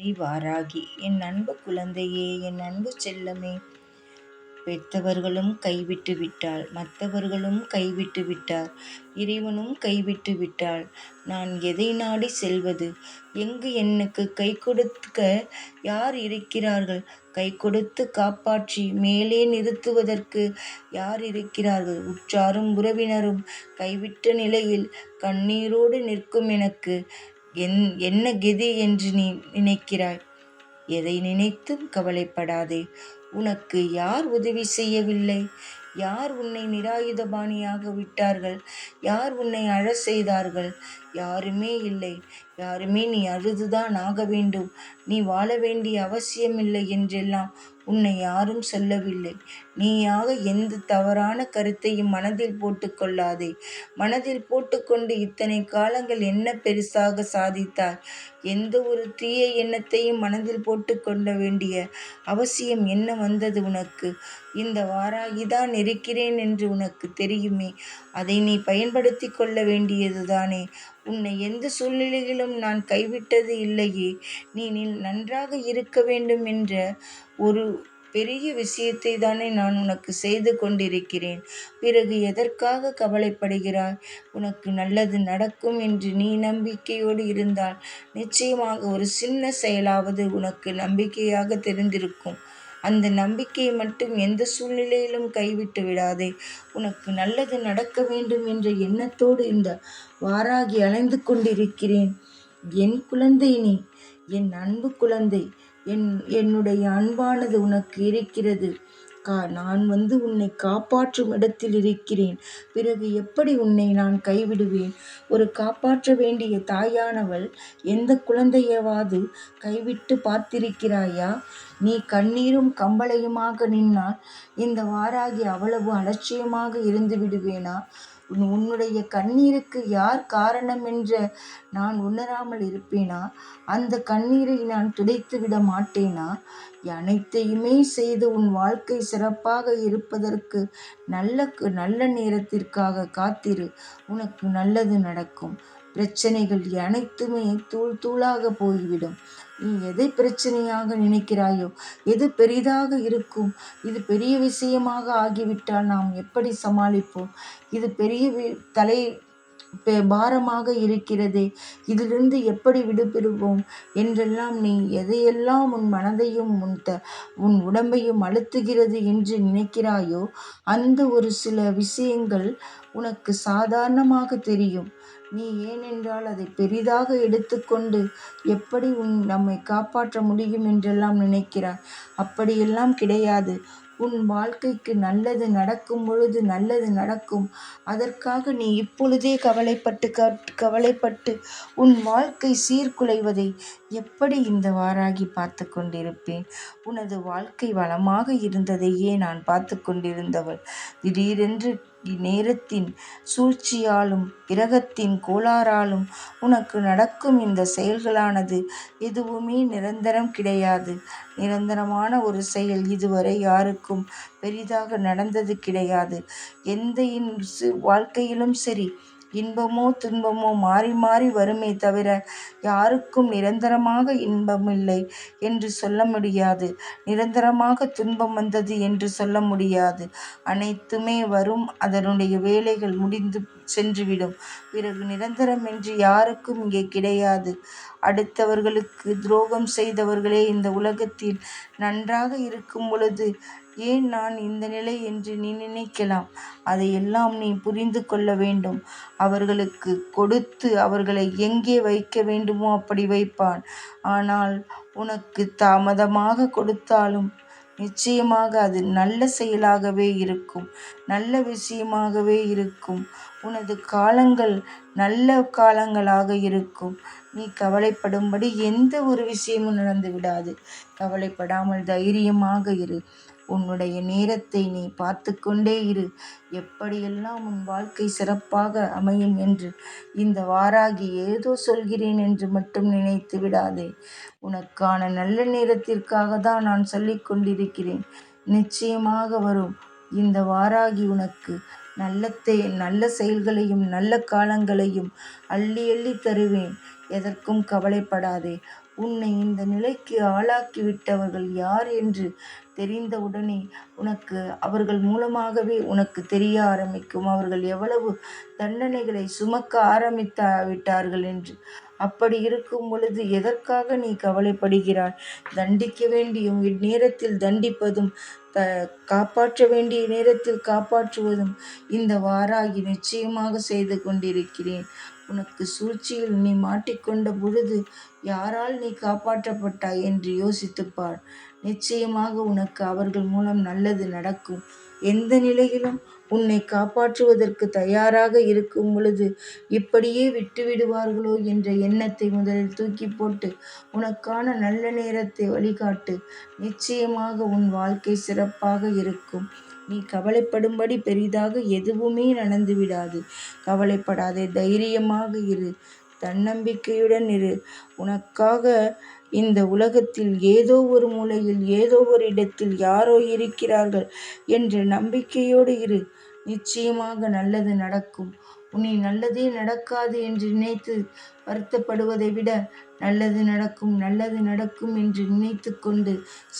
வாராகி என் அன்பு குழந்தையே என் அன்பு செல்லமே. பெற்றவர்களும் கைவிட்டு விட்டாள் மற்றவர்களும் கைவிட்டு விட்டார் இறைவனும் கைவிட்டு விட்டாள். நான் எதை நாடி செல்வது? எங்கு எனக்கு கை கொடுக்க யார் இருக்கிறார்கள்? கை கொடுத்து காப்பாற்றி மேலே நிறுத்துவதற்கு யார் இருக்கிறார்கள்? உற்றாரும் உறவினரும் கைவிட்ட நிலையில் கண்ணீரோடு நிற்கும் எனக்கு என் என்ன கெதி என்று நீ நினைக்கிறாய்? எதை நினைத்தும் கவலைப்படாதே. உனக்கு யார் உதவி செய்யவில்லை? யார் உன்னை நிராயுதபாணியாக விட்டார்கள்? யார் உன்னை அழ செய்தார்கள்? யாருமே இல்லை. யாருமே நீ அழுதுதான் ஆக வேண்டும். நீ வாழ வேண்டிய அவசியமில்லை என்றெல்லாம் உன்னை யாரும் சொல்லவில்லை. நீயாக எந்த தவறான கருத்தையும் மனதில் போட்டுக்கொள்ளாதே மனதில் போட்டுக்கொண்டு இத்தனை காலங்கள் என்ன பெருசாக சாதித்தாய்? எந்த ஒரு தீய எண்ணத்தையும் மனதில் போட்டுக்கொள்ள வேண்டிய அவசியம் என்ன வந்தது உனக்கு? இந்த வாராகிதான் இருக்கிறேன் என்று உனக்கு தெரியுமே. அதை நீ பயன்படுத்தி கொள்ள வேண்டியதுதானே. உன்னை எந்த சூழ்நிலையிலும் நான் கைவிட்டது இல்லையே. நீ நன்றாக இருக்க வேண்டும் என்ற ஒரு பெரிய விஷயத்தை தானே நான் உனக்கு செய்து கொண்டிருக்கிறேன். பிறகு எதற்காக கவலைப்படுகிறாய்? உனக்கு நல்லது நடக்கும் என்று நீ நம்பிக்கையோடு இருந்தால் நிச்சயமாக ஒரு சின்ன செயலாவது உனக்கு நம்பிக்கையாக தெரிந்திருக்கும். அந்த நம்பிக்கையை மட்டும் எந்த சூழ்நிலையிலும் கைவிட்டு விடாதே. உனக்கு நல்லது நடக்க வேண்டும் என்ற எண்ணத்தோடு இந்த வாராகி அலைந்து கொண்டிருக்கிறேன். என் குழந்தை நீ என் அன்பு குழந்தை என் என்னுடைய அன்பானது உனக்கு இருக்கிறது. கா நான் வந்து உன்னை காப்பாற்றும் இடத்தில் இருக்கிறேன். பிறகு எப்படி உன்னை நான் கைவிடுவேன்? ஒரு காப்பாற்ற வேண்டிய தாயானவள் எந்த குழந்தையவாது கைவிட்டு பார்த்திருக்கிறாயா? நீ கண்ணீரும் கம்பளையுமாக நின்னால் இந்த வாராகி அவ்வளவு அலட்சியமாக இருந்து விடுவேனா? உன்னுடைய கண்ணீருக்கு யார் காரணம் என்ற நான் உணராமல் இருப்பேனா? அந்த கண்ணீரை நான் துடைத்து விட மாட்டேனா? அனைத்தையுமே செய்து உன் வாழ்க்கை சிறப்பாக இருப்பதற்கு நல்ல நல்ல நேரத்திற்காக காத்திரு. உனக்கு நல்லது நடக்கும். பிரச்சனைகள் அனைத்துமே தூள் தூளாக போய்விடும். நீ எதை பிரச்சனையாக நினைக்கிறாயோ எது பெரிதாக இருக்கும் இது பெரிய விஷயமாக ஆகிவிட்டால் நாம் எப்படி சமாளிப்போம்? இது பெரிய தலை பாரமாக இருக்கிறதே இதிலிருந்து எப்படி விடுபெறுவோம் என்றெல்லாம் நீ எதையெல்லாம் உன் மனதையும் உன் த உன் உடம்பையும் அழுத்துகிறது என்று நினைக்கிறாயோ அந்த ஒரு சில விஷயங்கள் உனக்கு சாதாரணமாக தெரியும். நீ ஏனென்றால் அதை பெரிதாக எடுத்துக்கொண்டு எப்படி உன் நம்மை காப்பாற்ற முடியும் என்றெல்லாம் நினைக்கிறாய்? அப்படியெல்லாம் கிடையாது. உன் வாழ்க்கைக்கு நல்லது நடக்கும் பொழுது நல்லது நடக்கும். அதற்காக நீ இப்பொழுதே கவலைப்பட்டு கவலைப்பட்டு உன் வாழ்க்கை சீர்குலைவதை எப்படி இந்த வாராகி பார்த்து கொண்டிருப்பேன்? உனது வாழ்க்கை வளமாக இருந்ததையே நான் பார்த்து கொண்டிருந்தவள். திடீரென்று நேரத்தின் சூழ்ச்சியாலும் கிரகத்தின் கோளாறாலும் உனக்கு நடக்கும் இந்த செயல்களானது எதுவுமே நிரந்தரம் கிடையாது. நிரந்தரமான ஒரு செயல் இதுவரை யாருக்கும் பெரிதாக நடந்தது கிடையாது. எந்த வாழ்க்கையிலும் சரி இன்பமோ துன்பமோ மாறி மாறி வருமே தவிர யாருக்கும் நிரந்தரமாக இன்பமில்லை என்று சொல்ல முடியாது. நிரந்தரமாக துன்பம் வந்தது என்று சொல்ல முடியாது. அனைத்துமே வரும். அதனுடைய வேலைகள் முடிந்து சென்றுவிடும். பிறகு நிரந்தரம் என்று யாருக்கும் இங்கே கிடையாது. அடுத்தவர்களுக்கு துரோகம் செய்தவர்களே இந்த உலகத்தில் நன்றாக இருக்கும் பொழுது ஏன் நான் இந்த நிலை என்று நீ நினைக்கலாம்? அதையெல்லாம் நீ புரிந்து கொள்ள வேண்டும். அவர்களுக்கு கொடுத்து அவர்களை எங்கே வைக்க வேண்டுமோ அப்படி வைப்பான். ஆனால் உனக்கு தாமதமாக கொடுத்தாலும் நிச்சயமாக அது நல்ல செயலாகவே இருக்கும். நல்ல விஷயமாகவே இருக்கும். உனது காலங்கள் நல்ல காலங்களாக இருக்கும். நீ கவலைப்படும்படி எந்த ஒரு விஷயமும் நடந்து விடாது கவலைப்படாமல் தைரியமாக இரு. உன்னுடைய நேரத்தை நீ பார்த்து கொண்டே இரு. எப்படியெல்லாம் உன் வாழ்க்கை சிறப்பாக அமையும் என்று இந்த வாராகி ஏதோ சொல்கிறேன் என்று மட்டும் நினைத்து விடாதே. உனக்கான நல்ல நேரத்திற்காக தான் நான் சொல்லிக் கொண்டிருக்கிறேன். நிச்சயமாக வரும். இந்த வாராகி உனக்கு நல்லத்தை நல்ல செயல்களையும் நல்ல காலங்களையும் அள்ளி அள்ளி தருவேன். எதற்கும் கவலைப்படாதே. உன்னை இந்த நிலைக்கு ஆளாக்கிவிட்டவர்கள் யார் என்று தெரிந்தவுடனே உனக்கு அவர்கள் மூலமாகவே உனக்கு தெரிய ஆரம்பிக்கும். அவர்கள் எவ்வளவு தண்டனைகளை சுமக்க ஆரம்பித்து விட்டார்கள் என்று. அப்படி இருக்கும் பொழுது எதற்காக நீ கவலைப்படுகிறாய்? தண்டிக்க வேண்டியும் இந்நேரத்தில் தண்டிப்பதும் த காப்பாற்ற வேண்டிய நேரத்தில் காப்பாற்றுவதும் இந்த வாராகி நிச்சயமாக செய்து கொண்டிருக்கிறேன். உனக்கு சூழ்ச்சியில் நீ மாட்டிக்கொண்ட பொழுது யாரால் நீ காப்பாற்றப்பட்டாய்? என்று யோசித்துப்பார். நிச்சயமாக உனக்கு அவர்கள் மூலம் நல்லது நடக்கும். எந்த நிலையிலும் உன்னை காப்பாற்றுவதற்கு தயாராக இருக்கும் பொழுது இப்படியே விட்டுவிடுவார்களோ என்ற எண்ணத்தை முதலில் தூக்கி போட்டு உனக்கான நல்ல நேரத்தை வழிகாட்டு. நிச்சயமாக உன் வாழ்க்கை சிறப்பாக இருக்கும். நீ கவலைப்படும்படி பெரிதாக எதுவுமே நடந்து விடாது கவலைப்படாதே தைரியமாக இரு. தன்னம்பிக்கையுடன் இரு. உனக்காக இந்த உலகத்தில் ஏதோ ஒரு மூலையில் ஏதோ ஒரு இடத்தில் யாரோ இருக்கிறார்கள் என்ற நம்பிக்கையோடு இரு. நிச்சயமாக நல்லது நடக்கும். உன்னை நல்லதே நடக்காது என்று நினைத்து வருத்தப்படுவதை விட நல்லது நடக்கும் நல்லது நடக்கும் என்று நினைத்து கொண்டு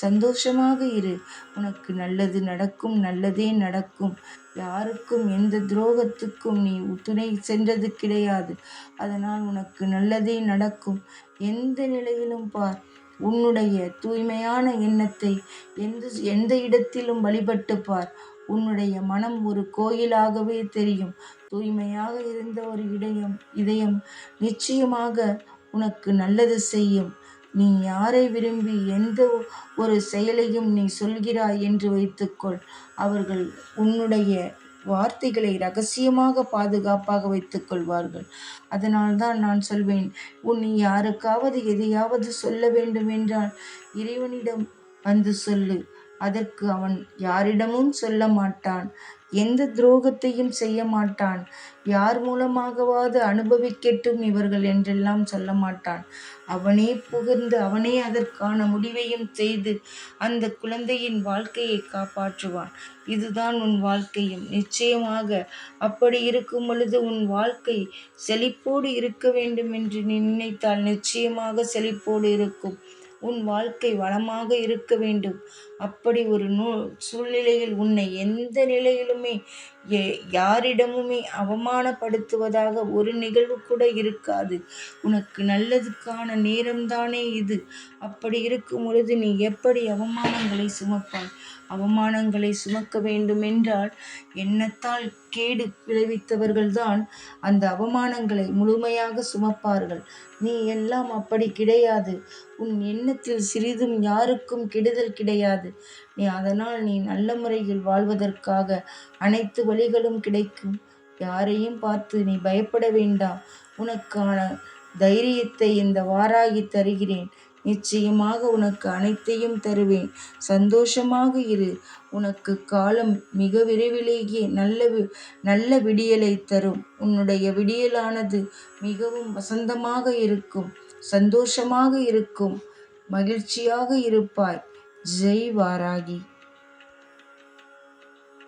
சந்தோஷமாக இரு. உனக்கு நல்லது நடக்கும் நல்லதே நடக்கும். யாருக்கும் எந்த துரோகத்துக்கும் நீ துணை சென்றது கிடையாது. அதனால் உனக்கு நல்லதே நடக்கும். எந்த நிலையிலும் பார். உன்னுடைய தூய்மையான எண்ணத்தை எந்த எந்த இடத்திலும் வழிபட்டு பார். உன்னுடைய மனம் ஒரு கோயிலாகவே தெரியும். தூய்மையாக இருந்த ஒரு இதயம் இதயம் நிச்சயமாக உனக்கு நல்லது செய்யும். நீ யாரை விரும்பி எந்த ஒரு செயலையும் நீ சொல்கிறாய் என்று வைத்துக்கொள். அவர்கள் உன்னுடைய வார்த்தைகளை ரகசியமாக பாதுகாப்பாக வைத்துக் கொள்வார்கள் அதனால்தான் நான் சொல்வேன் உன் நீ யாருக்காவது எதையாவது சொல்ல வேண்டும் என்றால் இறைவனிடம் வந்து சொல்லு. அதற்கு அவன் யாரிடமும் சொல்ல மாட்டான். எந்த துரோகத்தையும் செய்ய மாட்டான். யார் மூலமாகவாது அனுபவிக்கட்டும் இவர்கள் என்றெல்லாம் சொல்ல மாட்டான். அவனே புகழ்ந்து அவனே அதற்கான முடிவையும் செய்து அந்த குழந்தையின் வாழ்க்கையை காப்பாற்றுவான். இதுதான் உன் வாழ்க்கையும். நிச்சயமாக அப்படி இருக்கும் பொழுது உன் வாழ்க்கை செழிப்போடு இருக்க வேண்டும் என்று நினைத்தால் நிச்சயமாக செழிப்போடு இருக்கும். உன் வாழ்க்கை வளமாக இருக்க வேண்டும். அப்படி ஒரு நூ சூழ்நிலையில் உன்னை எந்த நிலையிலுமே ஏ யாரிடமுமே அவமானப்படுத்துவதாக ஒரு நிகழ்வு கூட இருக்காது. உனக்கு நல்லதுக்கான நேரம்தானே இது. அப்படி இருக்கும் பொழுது நீ எப்படி அவமானங்களை சுமப்பாய்? அவமானங்களை சுமக்க வேண்டுமென்றால் எண்ணத்தால் கேடு விளைவித்தவர்கள்தான் அந்த அவமானங்களை முழுமையாக சுமப்பார்கள். நீ எல்லாம் அப்படி கிடையாது. உன் எண்ணத்தில் சிறிதும் யாருக்கும் கெடுதல் கிடையாது. நீ அதனால் நீ நல்ல முறையில் வாழ்வதற்காக அனைத்து வழிகளும் கிடைக்கும். யாரையும் பார்த்து நீ பயப்பட வேண்டாம் உனக்கான தைரியத்தை இந்த வாராகி தருகிறேன். நிச்சயமாக உனக்கு அனைத்தையும் தருவேன். சந்தோஷமாக இரு. உனக்கு காலம் மிக விரைவிலேயே நல்ல நல்ல விடியலை தரும். உன்னுடைய விடியலானது மிகவும் வசந்தமாக இருக்கும். சந்தோஷமாக இருக்கும். மகிழ்ச்சியாக இருப்பாய். ஜெய் வாராகி